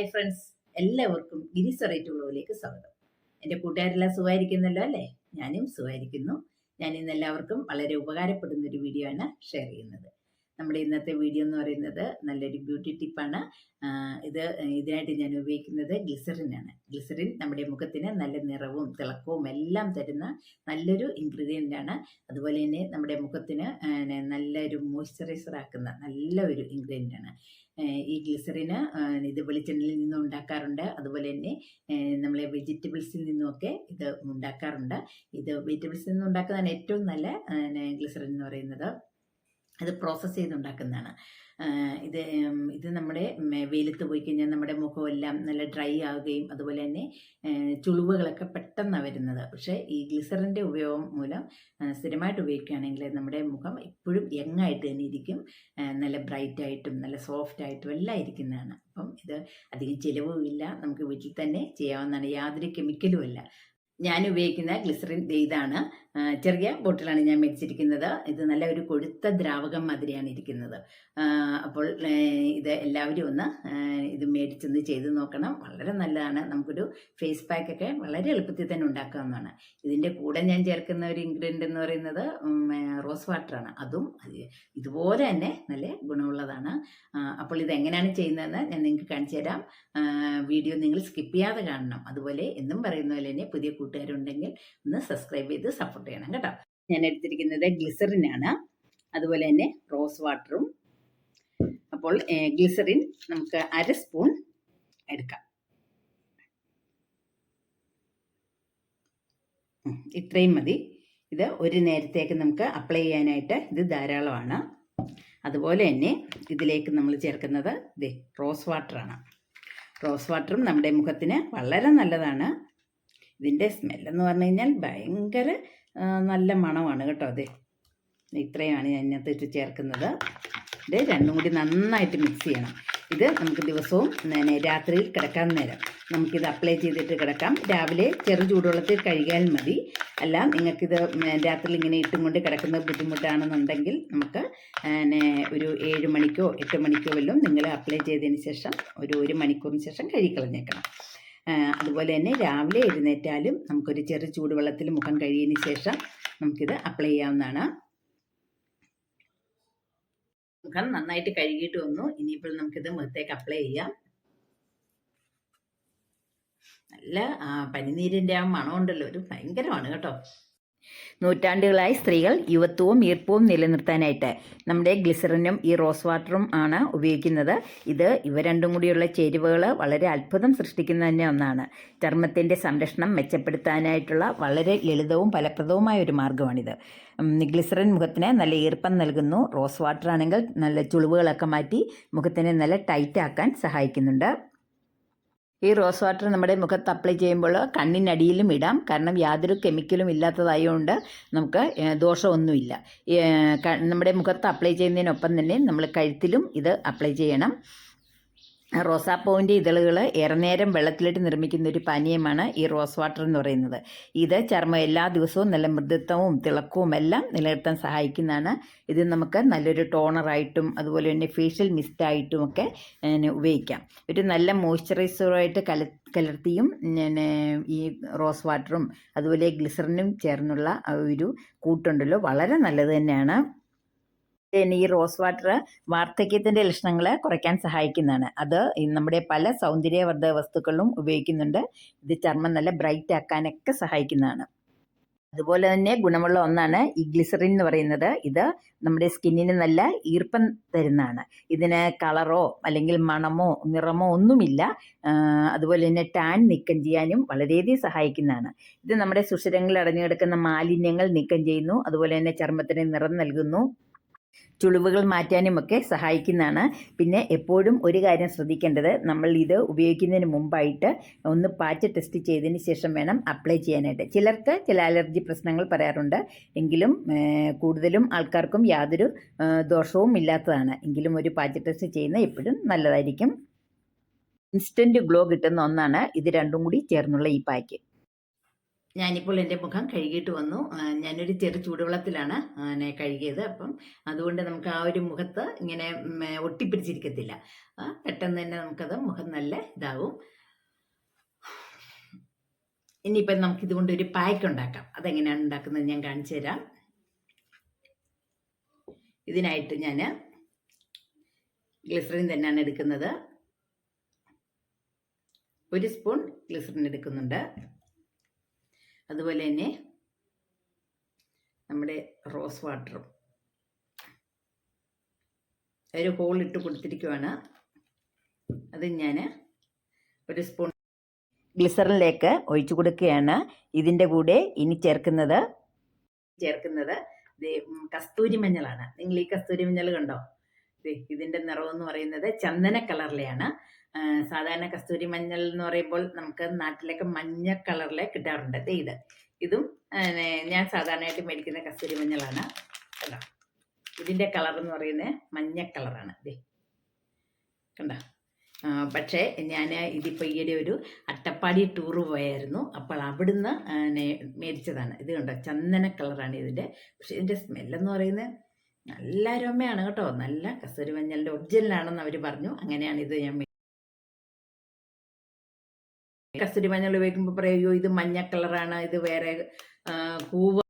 Hi friends എല്ലാവർക്കും ഗിരീസ് variety ഉള്ളവരിലേക്ക് സ്വാഗതം. എന്റെ കൂട്ടുകാരെല്ലാം സുഖമായിരിക്കുന്നല്ലോ അല്ലേ? ഞാനും സുഖമായിരിക്കുന്നു. ഞാൻ ഇന്ന് എല്ലാവർക്കും വളരെ ഉപകാരപ്പെടുന്ന ഒരു വീഡിയോ ആണ് ഷെയർ ചെയ്യുന്നത്. നമ്മുടെ ഇന്നത്തെ വീഡിയോ എന്ന് പറയുന്നത് നല്ലൊരു ബ്യൂട്ടി ടിപ്പാണ് ഇത് ഇതിനായിട്ട് ഞാൻ ഉപയോഗിക്കുന്നത് ഗ്ലിസറിൻ ആണ്. ഗ്ലിസറിൻ നമ്മുടെ മുഖത്തിന് നല്ല നിറവും തിളക്കവും എല്ലാം തരുന്ന നല്ലൊരു ഇൻഗ്രീഡിയന്റ് ആണ്. അതുപോലെ തന്നെ നമ്മുടെ മുഖത്തിന് നല്ലൊരു മോയ്സ്ചറൈസർ ആക്കുന്ന നല്ല ഒരു ഇൻഗ്രീഡിയന്റ് ആണ് ഈ ഗ്ലിസറിന് ഇത് വെളിച്ചെണ്ണയിൽ നിന്നും ഉണ്ടാക്കാറുണ്ട്. അതുപോലെ തന്നെ നമ്മളെ വെജിറ്റബിൾസിൽ നിന്നുമൊക്കെ ഇത് ഉണ്ടാക്കാറുണ്ട്. ഇത് വെജിറ്റബിൾസിൽ നിന്ന് ഉണ്ടാക്കുന്നതാണ് ഏറ്റവും നല്ല ഗ്ലിസറിൻ എന്ന് പറയുന്നത്. അത് പ്രോസസ്സ് ചെയ്തുണ്ടാക്കുന്നതാണ്. ഇത് ഇത് നമ്മുടെ വെയിലത്ത് പോയി കഴിഞ്ഞാൽ നമ്മുടെ മുഖമെല്ലാം നല്ല ഡ്രൈ ആവുകയും അതുപോലെ തന്നെ ചുളിവുകളൊക്കെ പെട്ടെന്നാണ് വരുന്നത്. പക്ഷേ ഈ ഗ്ലിസറിന്റെ ഉപയോഗം മൂലം സ്ഥിരമായിട്ട് ഉപയോഗിക്കുകയാണെങ്കിൽ നമ്മുടെ മുഖം എപ്പോഴും യങ്ങായിട്ട് തന്നെ ഇരിക്കും. നല്ല ബ്രൈറ്റ് ആയിട്ടും നല്ല സോഫ്റ്റ് ആയിട്ടും എല്ലാം ഇരിക്കുന്നതാണ്. അപ്പം ഇത് അധികം ചിലവുമില്ല നമുക്ക് വീട്ടിൽ തന്നെ ചെയ്യാവുന്നതാണ്. യാതൊരു കെമിക്കലും അല്ല ഞാൻ ഉപയോഗിക്കുന്ന ഗ്ലിസറിൻ ഇതാണ്. ചെറിയ ബോട്ടിലാണ് ഞാൻ മേടിച്ചിരിക്കുന്നത്. ഇത് നല്ല ഒരു കൊഴുത്ത ദ്രാവകം മാതിരിയാണ് ഇരിക്കുന്നത്. അപ്പോൾ ഇത് എല്ലാവരും ഒന്ന് ഇത് മേടിച്ചൊന്ന് ചെയ്ത് നോക്കണം. വളരെ നല്ലതാണ്. നമുക്കൊരു ഫേസ് പാക്ക് ഒക്കെ വളരെ എളുപ്പത്തിൽ തന്നെ ഉണ്ടാക്കാവുന്നതാണ്. ഇതിന്റെ കൂടെ ഞാൻ ചേർക്കുന്ന ഒരു ഇൻഗ്രീഡിയന്റ് എന്ന് പറയുന്നത് റോസ് വാട്ടറാണ്. അത് ഇതുപോലെ തന്നെ നല്ല ഗുണമുള്ളതാണ്. അപ്പോൾ ഇത് എങ്ങനെയാണ് ചെയ്യുന്നതെന്ന് ഞാൻ നിങ്ങൾക്ക് കാണിച്ചു തരാം. വീഡിയോ നിങ്ങൾ സ്കിപ്പ് ചെയ്യാതെ കാണണം. അതുപോലെ എന്നും പറയുന്ന പോലെ തന്നെ പുതിയ കൂട്ടുകാരുണ്ടെങ്കിൽ ഒന്ന് സബ്സ്ക്രൈബ് ചെയ്ത് സപ്പോർട്ട് ചെയ്യണം കേട്ടോ. ഞാൻ എടുത്തിരിക്കുന്നത് ഗ്ലിസറിനാണ് അതുപോലെ തന്നെ റോസ് വാട്ടറും അപ്പോൾ ഗ്ലിസറിൻ നമുക്ക് അര സ്പൂൺ എടുക്കാം. ഇത്രയും മതി. ഇത് ഒരു നേരത്തേക്ക് നമുക്ക് അപ്ലൈ ചെയ്യാനായിട്ട് ഇത് ധാരാളമാണ്. അതുപോലെ തന്നെ ഇതിലേക്ക് നമ്മൾ ചേർക്കുന്നത് ഇത് റോസ് വാട്ടറാണ് റോസ് വാട്ടറും നമ്മുടെ മുഖത്തിന് വളരെ നല്ലതാണ്. ഇതിന്റെ സ്മെല്ലെന്ന് പറഞ്ഞു കഴിഞ്ഞാൽ ഭയങ്കര നല്ല മണമാണ് കേട്ടോ അതെ. ഇത്രയാണ് ഞാൻ ഇതിനകത്ത് ചേർക്കുന്നത്. ഇത് രണ്ടും കൂടി നന്നായിട്ട് മിക്സ് ചെയ്യണം. ഇത് നമുക്ക് ദിവസവും രാത്രിയിൽ കിടക്കാൻ നേരം. നമുക്കിത് അപ്ലൈ ചെയ്തിട്ട് കിടക്കാം. രാവിലെ ചെറു ചൂടുവെള്ളത്തിൽ കഴുകിയാൽ മതി. അല്ല നിങ്ങൾക്കിത് രാത്രിയിൽ ഇങ്ങനെ ഇട്ടും കൊണ്ട് കിടക്കുന്നത് ബുദ്ധിമുട്ടാണെന്നുണ്ടെങ്കിൽ നമുക്ക് ഒരു ഏഴ് മണിക്കോ എട്ട് മണിക്കോ വല്ലതും നിങ്ങൾ അപ്ലൈ ചെയ്തതിന് ശേഷം ഒരു ഒരു മണിക്കൂറിന് ശേഷം കഴുകിക്കളഞ്ഞേക്കണം ആ, അതുപോലെ തന്നെ രാവിലെ എഴുന്നേറ്റാലും നമുക്കൊരു ചെറു ചൂടുവെള്ളത്തിൽ മുഖം കഴിയതിന് ശേഷം നമുക്കിത് അപ്ലൈ ചെയ്യാവുന്നതാണ്. മുഖം നന്നായിട്ട് കഴുകിയിട്ട് വന്നു. ഇനിയിപ്പോൾ നമുക്കിത് മുഖത്തേക്ക് അപ്ലൈ ചെയ്യാം. നല്ല പനിനീരിന്റെ ആ മണമുണ്ടല്ലോ. ഒരു ഭയങ്കരമാണ് കേട്ടോ. നൂറ്റാണ്ടുകളായി സ്ത്രീകൾ യുവത്വവും ഈർപ്പവും നിലനിർത്താനായിട്ട് നമ്മുടെ ഗ്ലിസറിനും ഈ റോസ് വാട്ടറും ആണ് ഉപയോഗിക്കുന്നത്. ഇത് ഇവ രണ്ടും കൂടിയുള്ള ചേരുവകൾ വളരെ അത്ഭുതം സൃഷ്ടിക്കുന്ന തന്നെ ഒന്നാണ്. ചർമ്മത്തിന്റെ സംരക്ഷണം മെച്ചപ്പെടുത്താനായിട്ടുള്ള വളരെ ലളിതവും ഫലപ്രദവുമായ ഒരു മാർഗമാണിത് ഗ്ലിസറിൻ മുഖത്തിന് നല്ല ഈർപ്പം നൽകുന്നു. റോസ് വാട്ടർ ആണെങ്കിൽ നല്ല ചുളിവുകളൊക്കെ മാറ്റി മുഖത്തിനെ നല്ല ടൈറ്റ് ആക്കാൻ സഹായിക്കുന്നുണ്ട്. ഈ റോസ് വാട്ടർ നമ്മുടെ മുഖത്ത് അപ്ലൈ ചെയ്യുമ്പോൾ കണ്ണിനടിയിലും ഇടാം. കാരണം യാതൊരു കെമിക്കലും ഇല്ലാത്തതായതുകൊണ്ട് നമുക്ക് ദോഷമൊന്നുമില്ല. നമ്മുടെ മുഖത്ത് അപ്ലൈ ചെയ്യുന്നതിനൊപ്പം തന്നെ നമ്മൾ കഴുത്തിലും ഇത് അപ്ലൈ ചെയ്യണം. റോസാപ്പൂവിന്റെ ഇതളുകൾ ഏറെ നേരം വെള്ളത്തിലിട്ട് നിർമ്മിക്കുന്ന ഒരു പാനീയമാണ് ഈ റോസ് വാട്ടർ എന്ന് പറയുന്നത്. ഇത് ചർമ്മം എല്ലാ ദിവസവും നല്ല മൃദുത്വവും തിളക്കവും എല്ലാം നിലനിർത്താൻ സഹായിക്കുന്നതാണ്. ഇത് നമുക്ക് നല്ലൊരു ടോണറായിട്ടും അതുപോലെ തന്നെ ഫേഷ്യൽ മിസ്റ്റായിട്ടും ഒക്കെ ഉപയോഗിക്കാം. ഒരു നല്ല മോയ്സ്ചറൈസറുമായിട്ട് കല കലർത്തിയും പിന്നെ ഈ റോസ് വാട്ടറും അതുപോലെ ഗ്ലിസറിനും ചേർന്നുള്ള ഒരു കൂട്ടുണ്ടല്ലോ. വളരെ നല്ലത് തന്നെയാണ്. ഈ റോസ് വാട്ടർ വാർദ്ധക്യത്തിന്റെ ലക്ഷണങ്ങൾ കുറയ്ക്കാൻ സഹായിക്കുന്നതാണ്. അത് നമ്മുടെ പല സൗന്ദര്യവർദ്ധക വസ്തുക്കളും ഉപയോഗിക്കുന്നുണ്ട്. ഇത് ചർമ്മം നല്ല ബ്രൈറ്റ് ആക്കാനൊക്കെ സഹായിക്കുന്നതാണ്. അതുപോലെ തന്നെ ഗുണമുള്ള ഒന്നാണ് ഈ ഗ്ലിസറിൻ എന്ന് പറയുന്നത്. ഇത് നമ്മുടെ സ്കിന്നിന് നല്ല ഈർപ്പം തരുന്നതാണ്. ഇതിന് കളറോ അല്ലെങ്കിൽ മണമോ നിറമോ ഒന്നുമില്ല. അതുപോലെ തന്നെ ടാൻ നീക്കം ചെയ്യാനും വളരെയധികം സഹായിക്കുന്നതാണ്. ഇത് നമ്മുടെ സുഷിരങ്ങളിൽ അടഞ്ഞു കിടക്കുന്ന മാലിന്യങ്ങൾ നീക്കം ചെയ്യുന്നു. അതുപോലെ തന്നെ ചർമ്മത്തിന് നിറം നൽകുന്നു. ചുളിവുകൾ മാറ്റാനുമൊക്കെ സഹായിക്കുന്നതാണ്. പിന്നെ എപ്പോഴും ഒരു കാര്യം ശ്രദ്ധിക്കേണ്ടത് നമ്മൾ ഇത് ഉപയോഗിക്കുന്നതിന് മുമ്പായിട്ട് ഒന്ന് പാച്ച് ടെസ്റ്റ് ചെയ്തതിന് ശേഷം വേണം അപ്ലൈ ചെയ്യാനായിട്ട്. ചിലർക്ക് ചില അലർജി പ്രശ്നങ്ങൾ പറയാറുണ്ട്. എങ്കിലും കൂടുതലും ആൾക്കാർക്കും യാതൊരു ദോഷവും ഇല്ലാത്തതാണ്. എങ്കിലും ഒരു പാച്ച് ടെസ്റ്റ് ചെയ്യുന്നത് എപ്പോഴും നല്ലതായിരിക്കും. ഇൻസ്റ്റന്റ് ഗ്ലോ കിട്ടുന്ന ഒന്നാണ്. ഇത് രണ്ടും കൂടി ചേർന്നുള്ള ഈ പാക്ക് ഞാനിപ്പോൾ എന്റെ മുഖം കഴുകിയിട്ട് വന്നു. ഞാനൊരു ചെറു ചൂടുവെള്ളത്തിലാണ് കഴുകിയത്. അപ്പം അതുകൊണ്ട് നമുക്ക് ആ ഒരു മുഖത്ത് ഇങ്ങനെ ഒട്ടിപ്പിടിച്ചിരിക്കത്തില്ല. പെട്ടെന്ന് തന്നെ നമുക്കത് മുഖം നല്ല ഇതാവും. ഇനിയിപ്പം നമുക്ക് ഇതുകൊണ്ട് ഒരു പായ്ക്ക് ഉണ്ടാക്കാം. അതെങ്ങനെയാണ് ഉണ്ടാക്കുന്നത് ഞാൻ കാണിച്ചു തരാം. ഇതിനായിട്ട് ഞാൻ ഗ്ലിസറിൻ തന്നെയാണ് എടുക്കുന്നത്. ഒരു സ്പൂൺ ഗ്ലിസറിൻ എടുക്കുന്നുണ്ട്. അതുപോലെ തന്നെ നമ്മുടെ റോസ് വാട്ടറും. ഒരു ഹോൾ ഇട്ട് കൊടുത്തിരിക്കുവാണ്. അത് ഞാൻ ഒരു സ്പൂൺ ഗ്ലിസറിലേക്ക് ഒഴിച്ചു കൊടുക്കുകയാണ്. ഇതിന്റെ കൂടെ ഇനി ചേർക്കുന്നത് ചേർക്കുന്നത് കസ്തൂരി മഞ്ഞളാണ്. നിങ്ങൾ ഈ കസ്തൂരി മഞ്ഞൾ കണ്ടോ? ഇതിന്റെ നിറമെന്ന് പറയുന്നത് ചന്ദന കളറിലെയാണ്. സാധാരണ കസ്തൂരി മഞ്ഞൾ എന്ന് പറയുമ്പോൾ നമുക്ക് നാട്ടിലൊക്കെ മഞ്ഞ കളറിലെ കിട്ടാറുണ്ട്. ഇത്. ഇതും ഞാൻ സാധാരണയായിട്ട് മേടിക്കുന്ന കസ്തൂരി മഞ്ഞളാണ്. കണ്ടോ? ഇതിന്റെ കളർ എന്ന് പറയുന്നത് മഞ്ഞ കളറാണ്. ദേ. കണ്ടോ? പക്ഷേ ഞാൻ ഇതിപ്പോൾ ഈയിടെ ഒരു അട്ടപ്പാടി ടൂറ് പോയായിരുന്നു. അപ്പോൾ അവിടുന്ന് മേടിച്ചതാണ്. ഇത് കണ്ടോ? ചന്ദന കളറാണ് ഇതിന്റെ പക്ഷേ ഇതിന്റെ സ്മെല്ലെന്ന് പറയുന്നത് നല്ല അരോമയാണ് കേട്ടോ. നല്ല കസ്തൂരി മഞ്ഞളിന്റെ ഒറിജിനലാണെന്ന് അവർ പറഞ്ഞു. അങ്ങനെയാണ് ഇത് ഞാൻ കസ്തൂരി മഞ്ഞൾ ഉപയോഗിക്കുമ്പോൾ പറയുമോ ഇത് മഞ്ഞ കളറാണ് ഇത് വേറെ കൂവ.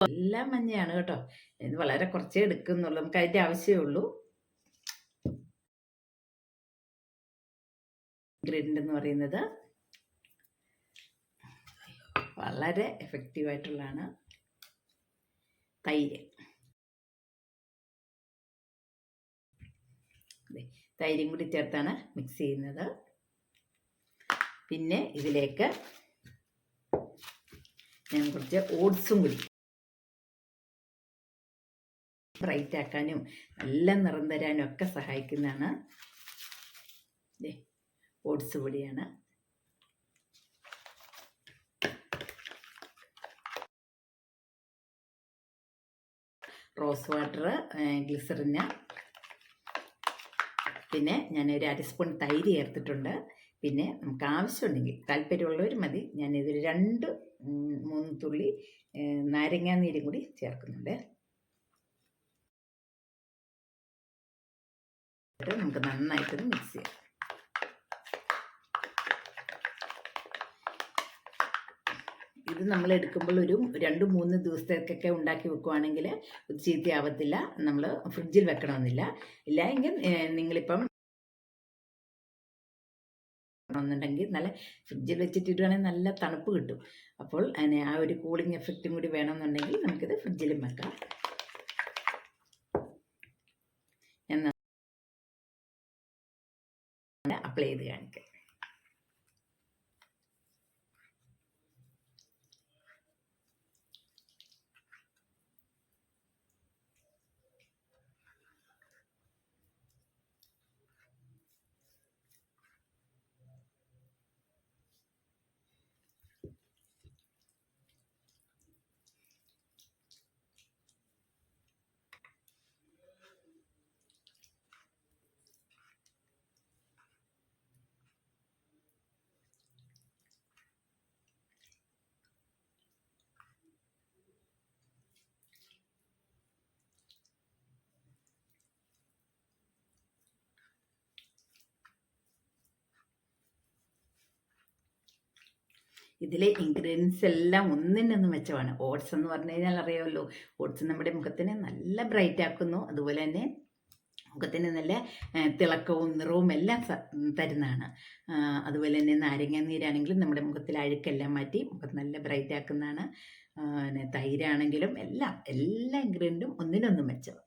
എല്ലാം മഞ്ഞയാണ് കേട്ടോ. ഇത് വളരെ കുറച്ചേ എടുക്കുന്നുള്ളൂ. നമുക്ക് അതിന്റെ ആവശ്യമേ ഉള്ളൂ. ഇൻഗ്രീഡിയന്റ് എന്ന് പറയുന്നത്. വളരെ എഫക്റ്റീവ് ആയിട്ടുള്ളതാണ് തൈര്. തൈരും കൂടി ചേർത്താണ് മിക്സ് ചെയ്യുന്നത്. പിന്നെ ഇതിലേക്ക് ഞാൻ കുറച്ച് ഓട്സും കൂടി ബ്രൈറ്റ് ആക്കാനും നല്ല നിറം തരാനും ഒക്കെ സഹായിക്കുന്നതാണ്. ഓട്സ് പൊടിയാണ്. റോസ് വാട്ടർ ഗ്ലിസറിന് പിന്നെ ഞാൻ ഒരു അര സ്പൂൺ തൈര് ചേർത്തിട്ടുണ്ട്. പിന്നെ നമുക്ക് ആവശ്യമുണ്ടെങ്കിൽ താല്പര്യമുള്ളവർ മതി. ഇതിൽ രണ്ട് മൂന്ന് തുള്ളി നാരങ്ങാ നീരും കൂടി ചേർക്കുന്നുണ്ട്. നമുക്ക് നന്നായിട്ടൊന്ന് മിക്സ് ചെയ്യാം. ഇത് നമ്മൾ എടുക്കുമ്പോൾ ഒരു രണ്ട് മൂന്ന് ദിവസത്തേക്കൊക്കെ ഉണ്ടാക്കി വെക്കുവാണെങ്കിൽ ചീത്തയാവത്തില്ല. നമ്മൾ ഫ്രിഡ്ജിൽ വെക്കണമെന്നില്ല. ഇല്ല എങ്കിൽ നിങ്ങളിപ്പം ണമെന്നുണ്ടെങ്കിൽ നല്ല ഫ്രിഡ്ജിൽ വെച്ചിട്ടിടുകയാണെങ്കിൽ നല്ല തണുപ്പ് കിട്ടും. അപ്പോൾ അതിന് ആ ഒരു കൂളിംഗ് എഫക്റ്റും കൂടി വേണമെന്നുണ്ടെങ്കിൽ നമുക്കിത് ഫ്രിഡ്ജിലും വെക്കാം. ഞാൻ അപ്ലൈ ചെയ്ത് കാണിക്കാം. ഇതിലെ ഇൻഗ്രീഡിയൻസ് എല്ലാം ഒന്നിനൊന്ന് മെച്ചമാണ് ഓട്സ് എന്ന് പറഞ്ഞു കഴിഞ്ഞാൽ അറിയാമല്ലോ. ഓട്സ് നമ്മുടെ മുഖത്തിനെ നല്ല ബ്രൈറ്റ് ആക്കുന്നു. അതുപോലെ തന്നെ മുഖത്തിന് നല്ല തിളക്കവും നിറവും എല്ലാം തരുന്നതാണ്. അതുപോലെ തന്നെ നാരങ്ങ നീരാണെങ്കിലും നമ്മുടെ മുഖത്തിലെ അഴുക്കെല്ലാം മാറ്റി മുഖത്ത് നല്ല ബ്രൈറ്റ് ആക്കുന്നതാണ്. പിന്നെ തൈരാണെങ്കിലും എല്ലാം എല്ലാ ഇൻഗ്രീഡിയന്റും ഒന്നിനൊന്ന് മെച്ചം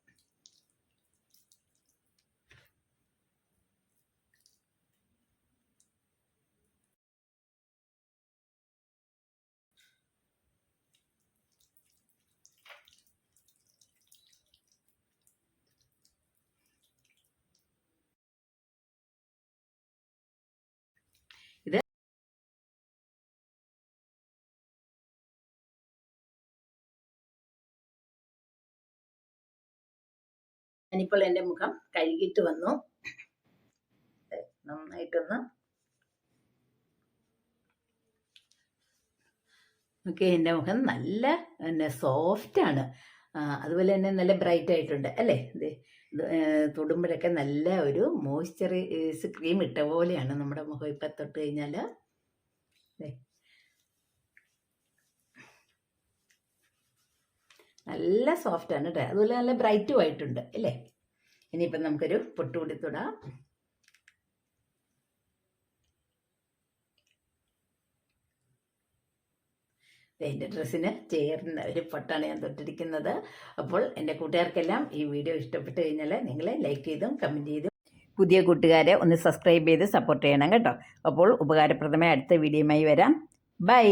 ഞാനിപ്പോൾ എന്റെ മുഖം കഴുകിയിട്ട് വന്നു. നന്നായിട്ടൊന്ന് ഓക്കെ എന്റെ മുഖം നല്ല പിന്നെ സോഫ്റ്റാണ് അതുപോലെ തന്നെ നല്ല ബ്രൈറ്റ് ആയിട്ടുണ്ട് അല്ലേ? ഇത് തൊടുമ്പോഴൊക്കെ നല്ല ഒരു മോയ്സ്ചറൈസ് ക്രീം ഇട്ട പോലെയാണ് നമ്മുടെ മുഖം ഇപ്പം തൊട്ട് കഴിഞ്ഞാൽ നല്ല സോഫ്റ്റ് ആണ് കേട്ടോ അതുപോലെ നല്ല ബ്രൈറ്റും ആയിട്ടുണ്ട് അല്ലേ? ഇനിയിപ്പം നമുക്കൊരു പൊട്ടുകൂടി തൊടാം. എന്റെ ഡ്രസ്സിന് ചേർന്ന ഒരു പൊട്ടാണ് ഞാൻ തൊട്ടിരിക്കുന്നത്. അപ്പോൾ എന്റെ കൂട്ടുകാർക്കെല്ലാം ഈ വീഡിയോ ഇഷ്ടപ്പെട്ട് കഴിഞ്ഞാൽ നിങ്ങൾ ലൈക്ക് ചെയ്തും കമന്റ് ചെയ്തും. പുതിയ കൂട്ടുകാരെ ഒന്ന് സബ്സ്ക്രൈബ് ചെയ്ത് സപ്പോർട്ട് ചെയ്യണം കേട്ടോ. അപ്പോൾ ഉപകാരപ്രദമായ അടുത്ത വീഡിയോയുമായി വരാം. ബൈ